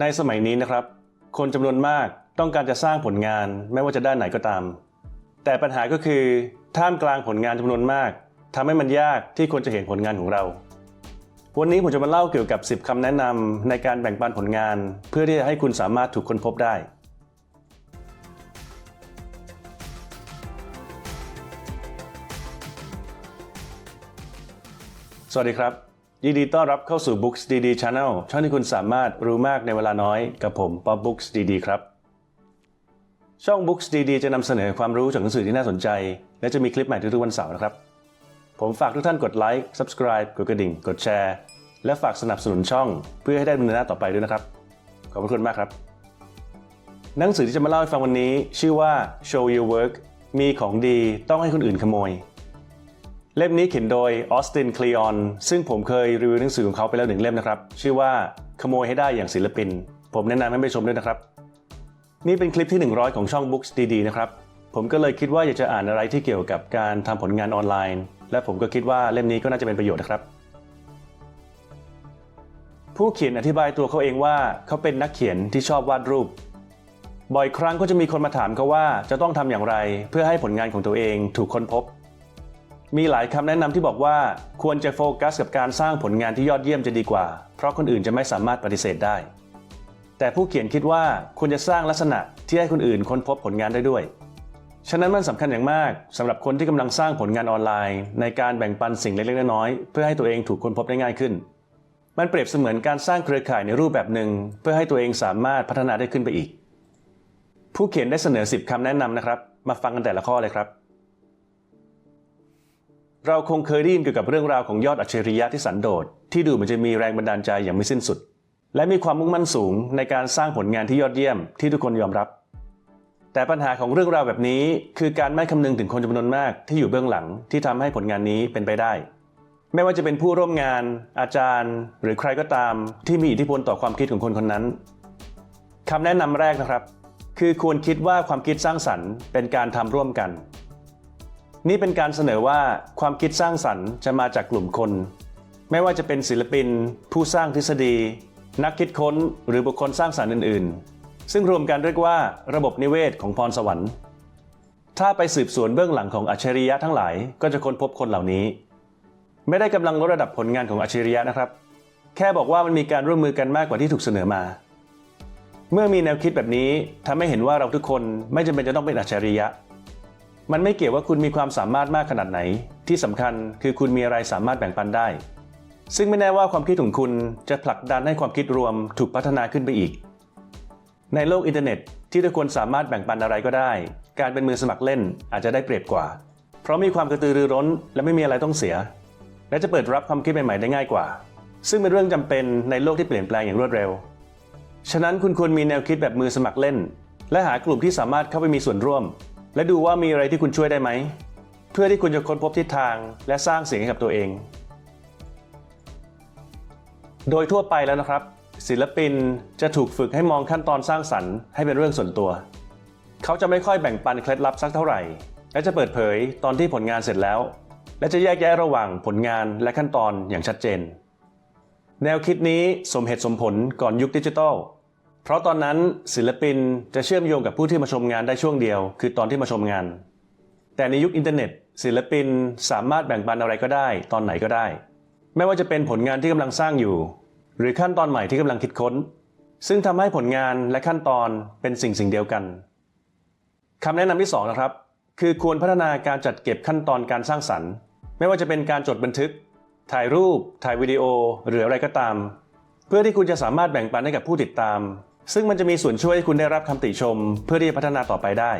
ในสมัยนี้นะครับ คนจำนวนมากต้องการจะสร้างผลงานไม่ว่าจะด้านไหนก็ตาม แต่ปัญหาก็คือท่ามกลางผลงานจำนวนมากทำให้มันยากที่คนจะเห็นผลงานของเรา วันนี้ผมจะมาเล่าเกี่ยวกับ 10คำแนะนำในการแบ่งปันผลงาน เพื่อที่จะให้คุณสามารถถูกค้นพบได้ สวัสดีครับ ยินดีต้อนรับเข้าสู่ Books DD Channel ช่องที่คุณสามารถรู้มากในเวลาน้อยกับผมป๊อบ Books DD ครับ ช่อง Books DD จะนำเสนอความรู้จากหนังสือที่น่าสนใจ และจะมีคลิปใหม่ทุกๆวันเสาร์นะครับ ผมฝากทุกท่านกดไลค์ Subscribe กดกระดิ่ง กดแชร์ และฝากสนับสนุนช่อง เพื่อให้ได้ดำเนินหน้าต่อไปด้วยนะครับ ขอบคุณมากครับ หนังสือที่จะมาเล่าให้ฟังวันนี้ ชื่อว่า Show Your Work มีของดีต้องให้คนอื่นขโมย เล่มนี้เขียนโดยออสตินคลีออนซึ่งผมเคยรีวิวหนังสือของเขาไปแล้วหนึ่งเล่มนะครับ ชื่อว่าขโมยให้ได้อย่างศิลปิน ผมแนะนำให้ไปชมด้วยนะครับ นี่เป็นคลิปที่ 100 ของช่อง Books ดีๆนะครับ ผมก็เลยคิดว่าอยากจะอ่านอะไรที่เกี่ยวกับการทำผลงานออนไลน์ และผมก็คิดว่าเล่มนี้ก็น่าจะเป็นประโยชน์นะครับ ผู้เขียนอธิบายตัวเขาเองว่าเขาเป็นนักเขียนที่ชอบวาดรูปบ่อยครั้งก็จะมีคนมาถามเขาว่าจะต้องทำอย่างไร เพื่อให้ผลงานของตัวเองถูกค้นพบ มีหลายคำแนะนำที่บอกว่าควรจะโฟกัสกับการสร้างผลงานที่ยอดเยี่ยมจะดีกว่า เพราะคนอื่นจะไม่สามารถปฏิเสธได้ แต่ผู้เขียนคิดว่าควรจะสร้างลักษณะที่ให้คนอื่นค้นพบผลงานได้ด้วย ฉะนั้นมันสำคัญอย่างมากสำหรับคนที่กำลังสร้างผลงานออนไลน์ ในการแบ่งปันสิ่งเล็กๆน้อยๆเพื่อให้ตัวเองถูกค้นพบได้ง่ายขึ้น มันเปรียบเสมือนการสร้างเครือข่ายในรูปแบบหนึ่งเพื่อให้ตัวเองสามารถพัฒนาได้ขึ้นไปอีก ผู้เขียนได้เสนอ 10คำแนะนำนะครับ มาฟังกันแต่ละข้อเลยครับ เราคงเคยได้ยินเกี่ยวกับเรื่องราวของยอดอัจฉริยะที่สันโดษที่ดูเหมือนจะมีแรงบันดาลใจอย่างไม่สิ้นสุด และมีความมุ่งมั่นสูงในการสร้างผลงานที่ยอดเยี่ยมที่ทุกคนยอมรับ แต่ปัญหาของเรื่องราวแบบนี้ คือการไม่คำนึงถึงคนจำนวนมากที่อยู่เบื้องหลังที่ทำให้ผลงานนี้เป็นไปได้ ไม่ว่าจะเป็นผู้ร่วมงาน อาจารย์ หรือใครก็ตาม ที่มีอิทธิพลต่อความคิดของคนคนนั้นคำแนะนำแรกนะครับ คือควรคิดว่าความคิดสร้างสรรค์เป็นการทำร่วมกัน นี่เป็นการเสนอว่าความคิดสร้างสรรค์จะมาจากกลุ่มคน ไม่ว่าจะเป็นศิลปิน ผู้สร้างทฤษฎี นักคิดค้น หรือบุคคลสร้างสรรค์อื่น ๆ ซึ่งรวมกันเรียกว่าระบบนิเวศของพรสวรรค์ ถ้าไปสืบสวนเบื้องหลังของอัจฉริยะทั้งหลายก็จะค้นพบคนเหล่านี้ ไม่ได้กำลังลดระดับผลงานของอัจฉริยะนะครับ แค่บอกว่ามันมีการร่วมมือกันมากกว่าที่ถูกเสนอมา เมื่อมีแนวคิดแบบนี้ทำให้เห็นว่าเราทุกคนไม่จำเป็นจะต้องเป็นอัจฉริยะ มันไม่เกี่ยวว่าคุณมีความสามารถมากขนาดไหน ที่สำคัญคือคุณมีอะไรสามารถแบ่งปันได้ ซึ่งไม่แน่ว่าความคิดของคุณจะผลักดันให้ความคิดรวมถูกพัฒนาขึ้นไปอีก ในโลกอินเทอร์เน็ต ที่ทุกคนสามารถแบ่งปันอะไรก็ได้ การเป็นมือสมัครเล่นอาจจะได้เปรียบกว่า เพราะมีความกระตือรือร้น และไม่มีอะไรต้องเสีย และจะเปิดรับความคิดใหม่ๆได้ง่ายกว่า ซึ่งเป็นเรื่องจำเป็นในโลกที่เปลี่ยนแปลงอย่างรวดเร็ว ฉะนั้นคุณควรมีแนวคิดแบบมือสมัครเล่น และหากลุ่มที่สามารถเข้าไปมีส่วนร่วม และดูว่ามีอะไรที่คุณช่วยได้ไหม เพื่อที่คุณจะค้นพบทิศทางและสร้างเสียงให้กับตัวเอง โดยทั่วไปแล้วนะครับ ศิลปินจะถูกฝึกให้มองขั้นตอนสร้างสรรค์ให้เป็นเรื่องส่วนตัว เขาจะไม่ค่อยแบ่งปันเคล็ดลับสักเท่าไหร่ และจะเปิดเผยตอนที่ผลงานเสร็จแล้ว และจะแยกแยะระหว่างผลงานและขั้นตอนอย่างชัดเจน แนวคิดนี้สมเหตุสมผลก่อนยุคดิจิทัล เพราะตอนนั้นศิลปินจะเชื่อมโยงกับผู้ที่มาชมงานได้ช่วงเดียว คือตอนที่มาชมงาน แต่ในยุคอินเทอร์เน็ต ศิลปินสามารถแบ่งปันอะไรก็ได้ ตอนไหนก็ได้ ไม่ว่าจะเป็นผลงานที่กำลังสร้างอยู่ หรือขั้นตอนใหม่ที่กำลังคิดค้น ซึ่งทำให้ผลงานและขั้นตอนเป็นสิ่งสิ่งเดียวกันคำแนะนำที่สองนะครับคือควรพัฒนาการจัดเก็บขั้นตอนการสร้างสรรค์ ไม่ว่าจะเป็นการจดบันทึก ถ่ายรูป ถ่ายวิดีโอ หรืออะไรก็ตาม เพื่อที่คุณจะสามารถแบ่งปันให้กับผู้ติดตาม ซึ่งมันจะมีส่วนช่วยให้คุณได้รับคำติชมเพื่อที่จะพัฒนาต่อไปได้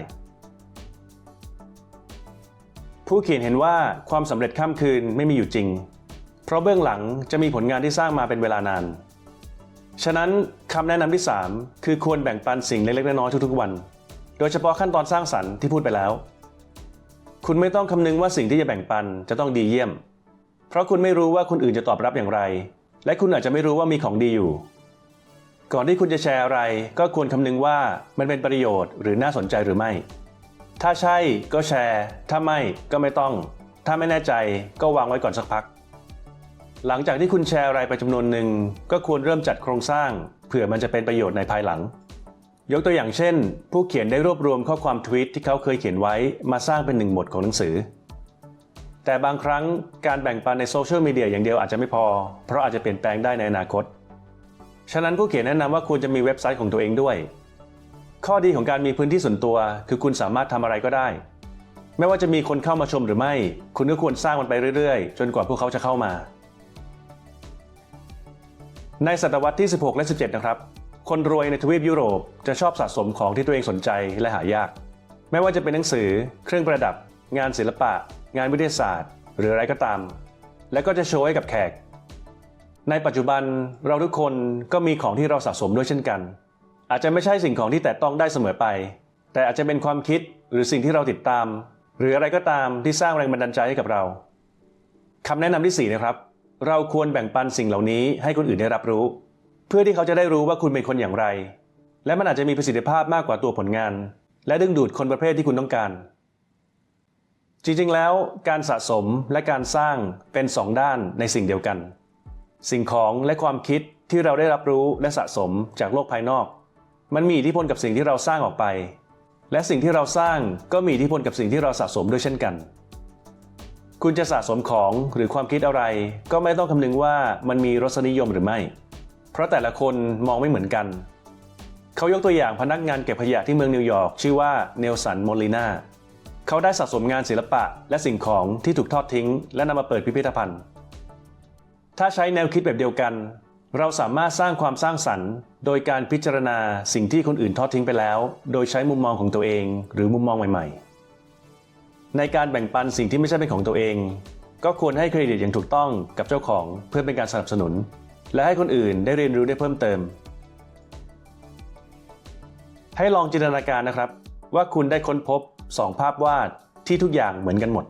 ผู้เขียนเห็นว่าความสำเร็จข้ามคืนไม่มีอยู่จริง เพราะเบื้องหลังจะมีผลงานที่สร้างมาเป็นเวลานาน ฉะนั้นคำแนะนำที่ 3 คือควรแบ่งปันสิ่งเล็กๆน้อยๆทุกๆวัน โดยเฉพาะขั้นตอนสร้างสรรค์ที่พูดไปแล้ว คุณไม่ต้องคำนึงว่าสิ่งที่จะแบ่งปันจะต้องดีเยี่ยม เพราะคุณไม่รู้ว่าคนอื่นจะตอบรับอย่างไร และคุณอาจจะไม่รู้ว่ามีของดีอยู่ ก่อนที่คุณจะแชร์อะไร ก็ควรคำนึงว่ามันเป็นประโยชน์หรือน่าสนใจหรือไม่ ถ้าใช่ก็แชร์ ถ้าไม่ก็ไม่ต้อง ถ้าไม่แน่ใจก็วางไว้ก่อนสักพัก หลังจากที่คุณแชร์อะไรไปจำนวนหนึ่งก็ควรเริ่มจัดโครงสร้าง เผื่อมันจะเป็นประโยชน์ในภายหลัง ยกตัวอย่างเช่น ผู้เขียนได้รวบรวมข้อความทวีตที่เขาเคยเขียนไว้มาสร้างเป็นหนึ่งบทของหนังสือแต่บางครั้งการแบ่งปันในโซเชียลมีเดียอย่างเดียวอาจจะไม่พอ เพราะอาจจะเปลี่ยนแปลงได้ในอนาคต ฉะนั้นผู้เขียนแนะนำว่าควรจะมีเว็บไซต์ของตัวเองด้วย ข้อดีของการมีพื้นที่ส่วนตัว คือคุณสามารถทำอะไรก็ได้ ไม่ว่าจะมีคนเข้ามาชมหรือไม่ คุณก็ควรสร้างมันไปเรื่อยๆ จนกว่าพวกเขาจะเข้ามา ในศตวรรษที่ 16 และ 17 นะครับ คนรวยในทวีปยุโรปจะชอบสะสมของที่ตัวเองสนใจและหายาก ไม่ว่าจะเป็นหนังสือ เครื่องประดับ งานศิลปะ งานวิทยาศาสตร์ หรืออะไรก็ตาม และก็จะโชว์ให้กับแขก ในปัจจุบันเราทุกคนก็มีของที่เราสะสมด้วยเช่นกัน อาจจะไม่ใช่สิ่งของที่แตะต้องได้เสมอไป แต่อาจจะเป็นความคิดหรือสิ่งที่เราติดตาม หรืออะไรก็ตามที่สร้างแรงบันดาลใจให้กับเราคำแนะนำที่ 4 นะครับ เราควรแบ่งปันสิ่งเหล่านี้ให้คนอื่นได้รับรู้ เพื่อที่เขาจะได้รู้ว่าคุณเป็นคนอย่างไร และมันอาจจะมีประสิทธิภาพมากกว่าตัวผลงาน และดึงดูดคนประเภทที่คุณต้องการ จริงๆแล้ว การสะสมและการสร้างเป็นสองด้านในสิ่งเดียวกัน สิ่งของและความคิดที่เราได้รับรู้และสะสมจากโลกภายนอก มันมีอิทธิพลกับสิ่งที่เราสร้างออกไป และสิ่งที่เราสร้างก็มีอิทธิพลกับสิ่งที่เราสะสมด้วยเช่นกัน คุณจะสะสมของหรือความคิดอะไร ก็ไม่ต้องคำนึงว่ามันมีรสนิยมหรือไม่ เพราะแต่ละคนมองไม่เหมือนกัน เขายกตัวอย่างพนักงานเก็บขยะที่เมืองนิวยอร์กชื่อว่าเนลสันโมลินาเขาได้สะสมงานศิลปะและสิ่งของที่ถูกทอดทิ้ง และนำมาเปิดพิพิธภัณฑ์ ถ้าใช้แนวคิดแบบเดียวกัน เราสามารถสร้างความสร้างสรรค์ โดยการพิจารณาสิ่งที่คนอื่นทอดทิ้งไปแล้ว โดยใช้มุมมองของตัวเองหรือมุมมองใหม่ ๆ ในการแบ่งปันสิ่งที่ไม่ใช่เป็นของตัวเอง ก็ควรให้เครดิตอย่างถูกต้องกับเจ้าของเพื่อเป็นการสนับสนุน และให้คนอื่นได้เรียนรู้ได้เพิ่มเติม ให้ลองจินตนาการนะครับ ว่าคุณได้ค้นพบสองภาพวาดที่ทุกอย่างเหมือนกันหมด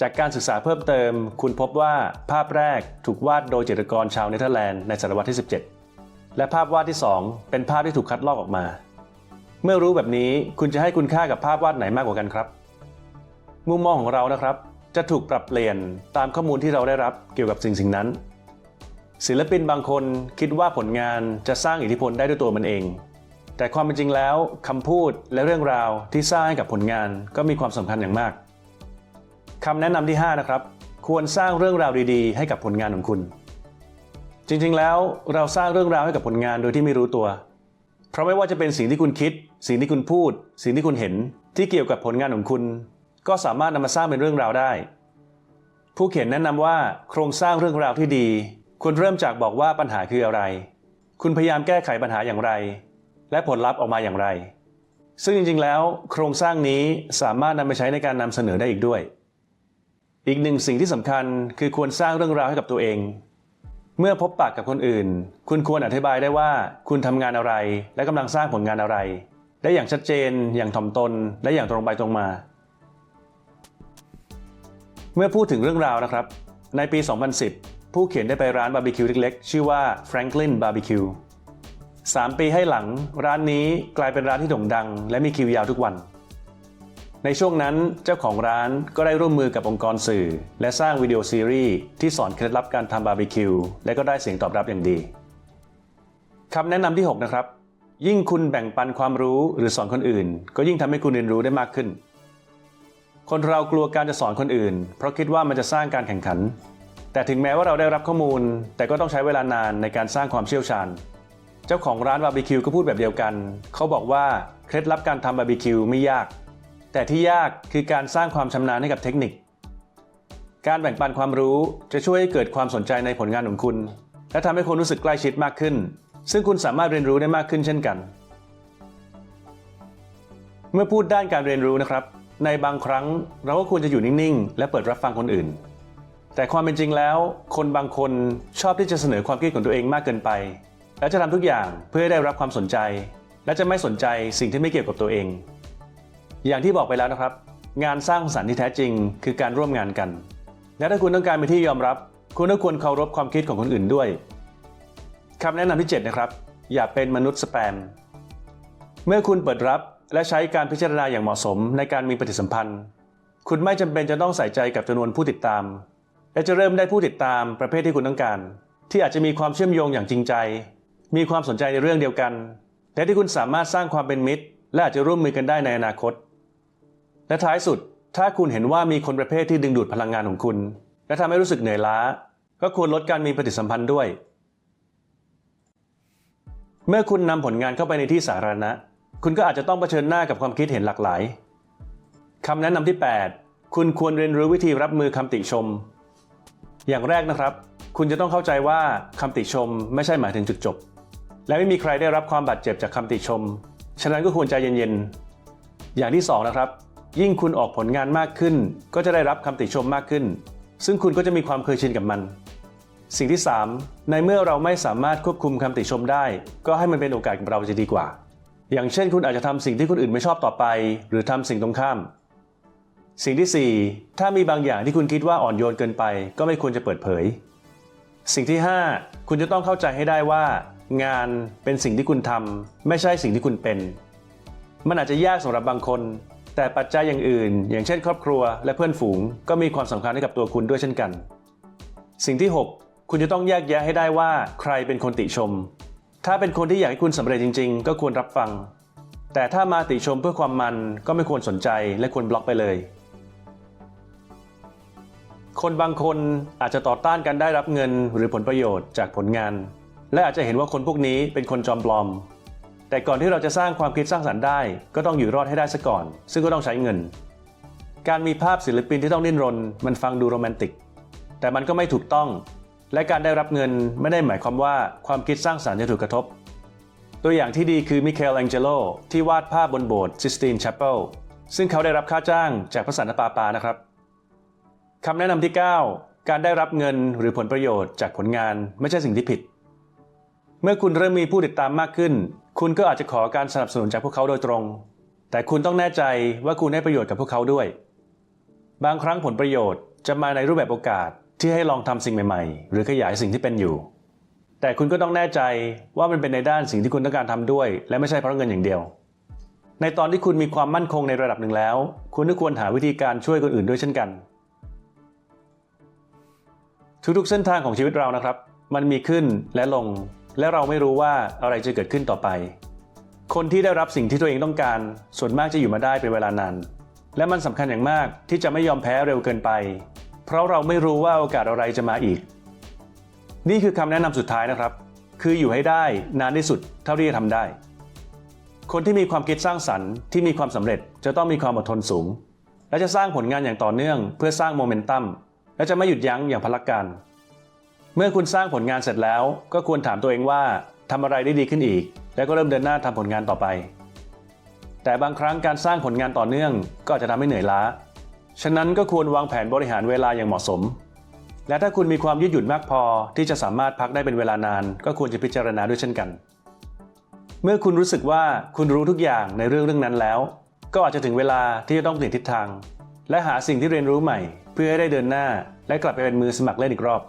จากการศึกษาเพิ่มเติม คุณพบว่าภาพแรกถูกวาดโดยจิตรกรชาวเนเธอร์แลนด์ในศตวรรษที่ 17 และภาพวาดที่ 2 เป็นภาพที่ถูกคัดลอกออกมา เมื่อรู้แบบนี้คุณจะให้คุณค่ากับภาพวาดไหนมากกว่ากันครับ มุมมองของเรานะครับ จะถูกปรับเปลี่ยนตามข้อมูลที่เราได้รับเกี่ยวกับสิ่งสิ่งนั้น ศิลปินบางคนคิดว่าผลงานจะสร้างอิทธิพลได้ด้วยตัวมันเอง แต่ความเป็นจริงแล้วคำพูดและเรื่องราวที่สร้างให้กับผลงานก็มีความสำคัญอย่างมาก คำแนะนำที่ 5 นะครับ ควรสร้างเรื่องราวดีๆ ให้กับผลงานของคุณ จริงๆ แล้วเราสร้างเรื่องราวให้กับผลงานโดยที่ไม่รู้ตัว เพราะไม่ว่าจะเป็นสิ่งที่คุณคิด สิ่งที่คุณพูด สิ่งที่คุณเห็น ที่เกี่ยวกับผลงานของคุณ ก็สามารถนำมาสร้างเป็นเรื่องราวได้ ผู้เขียนแนะนำว่าโครงสร้างเรื่องราวที่ดี ควรเริ่มจากบอกว่าปัญหาคืออะไร คุณพยายามแก้ไขปัญหาอย่างไร และผลลัพธ์ออกมาอย่างไร ซึ่งจริงๆ แล้ว โครงสร้างนี้สามารถนำไปใช้ในการนำเสนอได้อีกด้วย อีกหนึ่งสิ่งที่สำคัญคือควรสร้างเรื่องราวให้กับตัวเอง เมื่อพบปะกับคนอื่น คุณควรอธิบายได้ว่าคุณทำงานอะไร และกำลังสร้างผลงานอะไร ได้อย่างชัดเจน อย่างถ่อมตน และอย่างตรงไปตรงมา เมื่อพูดถึงเรื่องราวนะครับ ในปี 2010 ผู้เขียนได้ไปร้านบาร์บีคิวเล็กๆ ชื่อว่า Franklin Barbecue 3 ปีให้หลัง ร้านนี้กลายเป็นร้านที่โด่งดัง และมีคิวยาวทุกวัน ในช่วงนั้นเจ้าของร้านก็ได้ร่วมมือกับองค์กรสื่อ และสร้างวิดีโอซีรีส์ที่สอนเคล็ดลับการทำบาร์บีคิวและก็ได้เสียงตอบรับอย่างดีคำแนะนำที่ 6 นะครับ ยิ่งคุณแบ่งปันความรู้หรือสอนคนอื่น ก็ยิ่งทำให้คุณเรียนรู้ได้มากขึ้น คนเรากลัวการจะสอนคนอื่น เพราะคิดว่ามันจะสร้างการแข่งขัน แต่ถึงแม้ว่าเราได้รับข้อมูล แต่ก็ต้องใช้เวลานานในการสร้างความเชี่ยวชาญเจ้าของร้านบาร์บีคิวก็พูดแบบเดียวกัน เขาบอกว่าเคล็ดลับการทำบาร์บีคิวไม่ยาก แต่ที่ยากคือการสร้างความชำนาญให้กับเทคนิค การแบ่งปันความรู้จะช่วยให้เกิดความสนใจในผลงานของคุณ และทำให้คนรู้สึกใกล้ชิดมากขึ้น ซึ่งคุณสามารถเรียนรู้ได้มากขึ้นเช่นกัน เมื่อพูดด้านการเรียนรู้นะครับ ในบางครั้งเราก็ควรจะอยู่นิ่งๆ และเปิดรับฟังคนอื่น แต่ความเป็นจริงแล้ว คนบางคนชอบที่จะเสนอความคิดของตัวเองมากเกินไป และจะทำทุกอย่างเพื่อได้รับความสนใจ และจะไม่สนใจสิ่งที่ไม่เกี่ยวกับตัวเอง อย่างที่บอกไปแล้วนะครับ งานสร้างสรรค์ที่แท้จริง คือการร่วมงานกัน และถ้าคุณต้องการเป็นที่ยอมรับ คุณก็ควรเคารพความคิดของคนอื่นด้วยคำแนะนำที่ 7 นะครับ อย่าเป็นมนุษย์สแปม เมื่อคุณเปิดรับและใช้การพิจารณาอย่างเหมาะสมในการมีปฏิสัมพันธ์ คุณไม่จำเป็นจะต้องใส่ใจกับจำนวนผู้ติดตาม และจะเริ่มได้ผู้ติดตามประเภทที่คุณต้องการ ที่อาจจะมีความเชื่อมโยงอย่างจริงใจ มีความสนใจในเรื่องเดียวกัน และที่คุณสามารถสร้างความเป็นมิตร และอาจจะร่วมมือกันได้ในอนาคต และท้ายสุด ถ้าคุณเห็นว่ามีคนประเภทที่ดึงดูดพลังงานของคุณ และทำให้รู้สึกเหนื่อยล้า ก็ควรลดการมีปฏิสัมพันธ์ด้วย เมื่อคุณนำผลงานเข้าไปในที่สาธารณะ คุณก็อาจจะต้องเผชิญหน้ากับความคิดเห็นหลากหลายคำแนะนำที่ 8 คุณควรเรียนรู้วิธีรับมือคำติชม อย่างแรกนะครับ คุณจะต้องเข้าใจว่าคำติชมไม่ใช่หมายถึงจุดจบ และไม่มีใครได้รับความบาดเจ็บจากคำติชม ฉะนั้นก็ควรใจเย็นๆ อย่างที่สองนะครับ ยิ่งคุณออกผลงานมากขึ้น ก็จะได้รับคำติชมมากขึ้น ซึ่งคุณก็จะมีความเคยชินกับมัน สิ่งที่ 3 ในเมื่อเราไม่สามารถควบคุมคำติชมได้ ก็ให้มันเป็นโอกาสของเราจะดีกว่า อย่างเช่น คุณอาจจะทำสิ่งที่คนอื่นไม่ชอบต่อไป หรือทำสิ่งตรงข้าม สิ่งที่ 4 ถ้ามีบางอย่างที่คุณคิดว่าอ่อนโยนเกินไป ก็ไม่ควรจะเปิดเผย สิ่งที่ 5 คุณจะต้องเข้าใจให้ได้ว่า งานเป็นสิ่งที่คุณทำไม่ใช่สิ่งที่คุณเป็น มันอาจจะยากสำหรับบางคน แต่ปัจจัยอย่างอื่น อย่างเช่น ครอบครัวและเพื่อนฝูง ก็มีความสำคัญให้กับตัวคุณด้วยเช่นกัน สิ่งที่ 6 คุณจะต้องแยกแยะให้ได้ว่าใครเป็นคนติชม ถ้าเป็นคนที่อยากให้คุณสำเร็จจริง ๆ ก็ควรรับฟัง แต่ถ้ามาติชมเพื่อความมันก็ไม่ควรสนใจและควรบล็อกไปเลย คนบางคนอาจจะต่อต้านการได้รับเงินหรือผลประโยชน์จากผลงาน และอาจจะเห็นว่าคนพวกนี้เป็นคนจอมปลอม แต่ก่อนที่เราจะสร้างความคิดสร้างสรรค์ได้ ก็ต้องอยู่รอดให้ได้ซะก่อน ซึ่งก็ต้องใช้เงิน การมีภาพศิลปินที่ต้องดิ้นรน มันฟังดูโรแมนติก แต่มันก็ไม่ถูกต้อง และการได้รับเงินไม่ได้หมายความว่าความคิดสร้างสรรค์จะถูกกระทบ ตัวอย่างที่ดีคือมิเคลแองเจโลที่วาดภาพบนโบสถ์ซิสตีน c ช a เปิลซึ่งเขาได้รับค่าจ้างจากพระสันตะปาปานะครับคำแนะนำที่ 9 การได้รับเงินหรือผลประโยชน์จากผลงานไม่ใช่สิ่งที่ผิด เมื่อคุณเริ่มมีผู้ติดตามมากขึ้น คุณก็อาจจะขอการสนับสนุนจากพวกเขาโดยตรง แต่คุณต้องแน่ใจว่าคุณให้ประโยชน์กับพวกเขาด้วย บางครั้งผลประโยชน์จะมาในรูปแบบโอกาสที่ให้ลองทำสิ่งใหม่ ๆ หรือขยายสิ่งที่เป็นอยู่ แต่คุณก็ต้องแน่ใจว่ามันเป็นในด้านสิ่งที่คุณต้องการทำด้วย และไม่ใช่เพราะเงินอย่างเดียว ในตอนที่คุณมีความมั่นคงในระดับหนึ่งแล้ว คุณก็ควรหาวิธีการช่วยคนอื่นด้วยเช่นกัน ทุกๆเส้นทางของชีวิตเรานะครับ มันมีขึ้นและลง และเราไม่รู้ว่าอะไรจะเกิดขึ้นต่อไป คนที่ได้รับสิ่งที่ตัวเองต้องการ ส่วนมากจะอยู่มาได้เป็นเวลานานและมันสำคัญอย่างมากที่จะไม่ยอมแพ้เร็วเกินไป เพราะเราไม่รู้ว่าโอกาสอะไรจะมาอีก นี่คือคำแนะนำสุดท้ายนะครับ คืออยู่ให้ได้นานที่สุดเท่าที่จะทำได้ คนที่มีความคิดสร้างสรรค์ที่มีความสำเร็จจะต้องมีความอดทนสูง และจะสร้างผลงานอย่างต่อเนื่อง เพื่อสร้างโมเมนตัมและจะไม่หยุดยั้งอย่างพลักการ เมื่อคุณสร้างผลงานเสร็จแล้ว ก็ควรถามตัวเองว่าทำอะไรได้ดีขึ้นอีก แล้วก็เริ่มเดินหน้าทำผลงานต่อไป แต่บางครั้งการสร้างผลงานต่อเนื่องก็อาจจะทำให้เหนื่อยล้า ฉะนั้นก็ควรวางแผนบริหารเวลาอย่างเหมาะสม และถ้าคุณมีความยืดหยุ่นมากพอที่จะสามารถพักได้เป็นเวลานาน ก็ควรจะพิจารณาด้วยเช่นกัน เมื่อคุณรู้สึกว่าคุณรู้ทุกอย่างในเรื่องเรื่องนั้นแล้ว ก็อาจจะถึงเวลาที่จะต้องเปลี่ยนทิศทาง และหาสิ่งที่เรียนรู้ใหม่ เพื่อให้ได้เดินหน้า และกลับไปเป็นมือสมัครเล่นอีกรอบ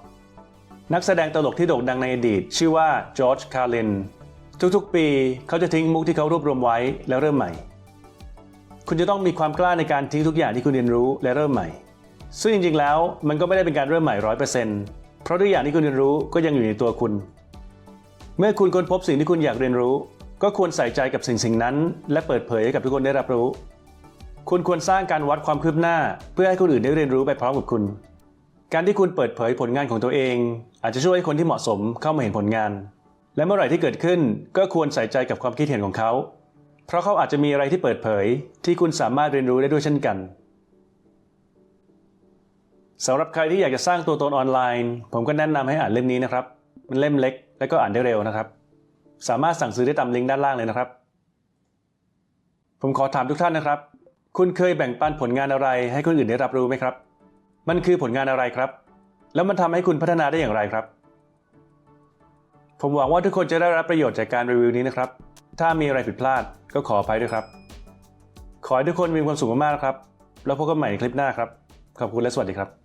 นักแสดงตลกที่โด่งดังในอดีต ชื่อว่าจอร์จคาร์ลินทุกๆ ปีเขาจะทิ้งมุกที่เขารวบรวมไว้แล้วเริ่มใหม่ คุณจะต้องมีความกล้าในการทิ้งทุกอย่างที่คุณเรียนรู้และเริ่มใหม่ ซึ่งจริงๆ แล้วมันก็ไม่ได้เป็นการเริ่มใหม่ร้อยเปอร์เซ็นต์เพราะทุกอย่างที่คุณเรียนรู้ก็ยังอยู่ในตัวคุณ เมื่อคุณค้นพบสิ่งที่คุณอยากเรียนรู้ ก็ควรใส่ใจกับสิ่งสิ่งนั้น และเปิดเผยให้กับทุกคนได้รับรู้ คุณควรสร้างการวัดความคืบหน้า เพื่อให้คนอื่นได้เรียนรู้ไปพร้อมกับคุณ การที่คุณเปิดเผยผลงานของตัวเอง อาจจะช่วยให้คนที่เหมาะสมเข้ามาเห็นผลงาน และเมื่อไหร่ที่เกิดขึ้นก็ควรใส่ใจกับความคิดเห็นของเขา เพราะเขาอาจจะมีอะไรที่เปิดเผย ที่คุณสามารถเรียนรู้ได้ด้วยเช่นกันสำหรับใครที่อยากจะสร้างตัวตนออนไลน์ ผมก็แนะนำให้อ่านเล่มนี้นะครับ มันเล่มเล็ก และก็อ่านได้เร็วนะครับ สามารถสั่งซื้อได้ตามลิงก์ด้านล่างเลยนะครับ ผมขอถามทุกท่านนะครับ คุณเคยแบ่งปันผลงานอะไรให้คนอื่นได้รับรู้ไหมครับ มันคือผลงานอะไรครับ แล้วมันทำให้คุณพัฒนาได้อย่างไรครับ ผมหวังว่าทุกคนจะได้รับประโยชน์จากการรีวิวนี้นะครับ ถ้ามีอะไรผิดพลาดก็ขออภัยด้วยครับ ขอให้ทุกคนมีความสุขมากๆนะครับ แล้วพบกันใหม่ในคลิปหน้าครับ ขอบคุณและสวัสดีครับ